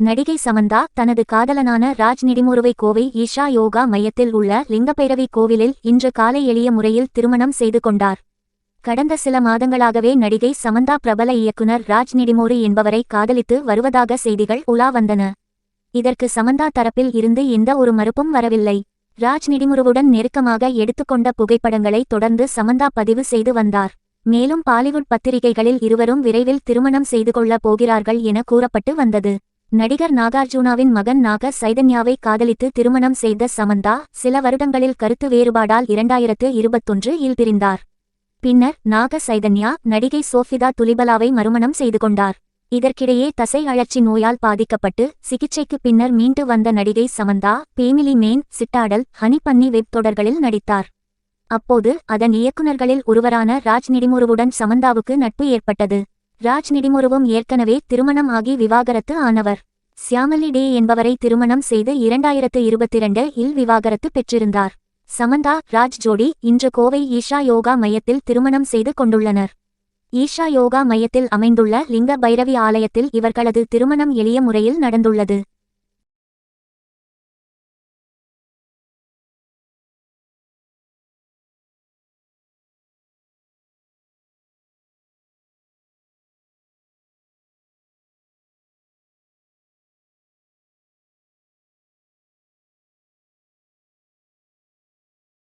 நடிகை சமந்தா தனது காதலனான ராஜ் நிடிமுருவை கோவை ஈஷா யோகா மையத்தில் உள்ள லிங்கப்பேரவை கோவிலில் இன்று காலை எளிய முறையில் திருமணம் செய்து கொண்டார். கடந்த சில மாதங்களாகவே நடிகை சமந்தா பிரபல இயக்குனர் ராஜ் நிடிமோரு என்பவரை காதலித்து வருவதாக செய்திகள் உலா வந்தன. இதற்கு சமந்தா தரப்பில் இருந்து எந்த ஒரு மறுப்பும் வரவில்லை. ராஜ் நிடிமுருவுடன் நெருக்கமாக எடுத்துக்கொண்ட புகைப்படங்களை தொடர்ந்து சமந்தா பதிவு செய்து வந்தார். மேலும் பாலிவுட் பத்திரிகைகளில் இருவரும் விரைவில் திருமணம் செய்து கொள்ளப் போகிறார்கள் என கூறப்பட்டு வந்தது. நடிகர் நாகார்ஜுனாவின் மகன் நாக சைதன்யாவை காதலித்து திருமணம் செய்த சமந்தா சில வருடங்களில் கருத்து வேறுபாடால் இரண்டாயிரத்து இருபத்தொன்று இல் பிரிந்தார். பின்னர் நாக சைதன்யா நடிகை சோஃபிதா துலிபலாவை மறுமணம் செய்து கொண்டார். இதற்கிடையே தசை அழற்சி நோயால் பாதிக்கப்பட்டு சிகிச்சைக்கு பின்னர் மீண்டு வந்த நடிகை Samantha Family Man Citadel Honey Bunny web தொடர்களில் நடித்தார். அப்போது அதன் இயக்குநர்களில் ஒருவரான ராஜ் நெடிமுருவுடன் சமந்தாவுக்கு நட்பு ஏற்பட்டது. ராஜ் நெடுமுருவும் ஏற்கனவே திருமணம் ஆகி விவாகரத்து ஆனவர். சியாமலி டே என்பவரை திருமணம் செய்து இரண்டாயிரத்து இருபத்திரண்டு இல் விவாகரத்து பெற்றிருந்தார். சமந்தா ராஜ் ஜோடி இன்று கோவை ஈஷா யோகா மையத்தில் திருமணம் செய்து கொண்டுள்ளனர். ஈஷா யோகா மையத்தில் அமைந்துள்ள லிங்க பைரவி ஆலயத்தில் இவர்களது திருமணம் எளிய முறையில் நடந்துள்ளது.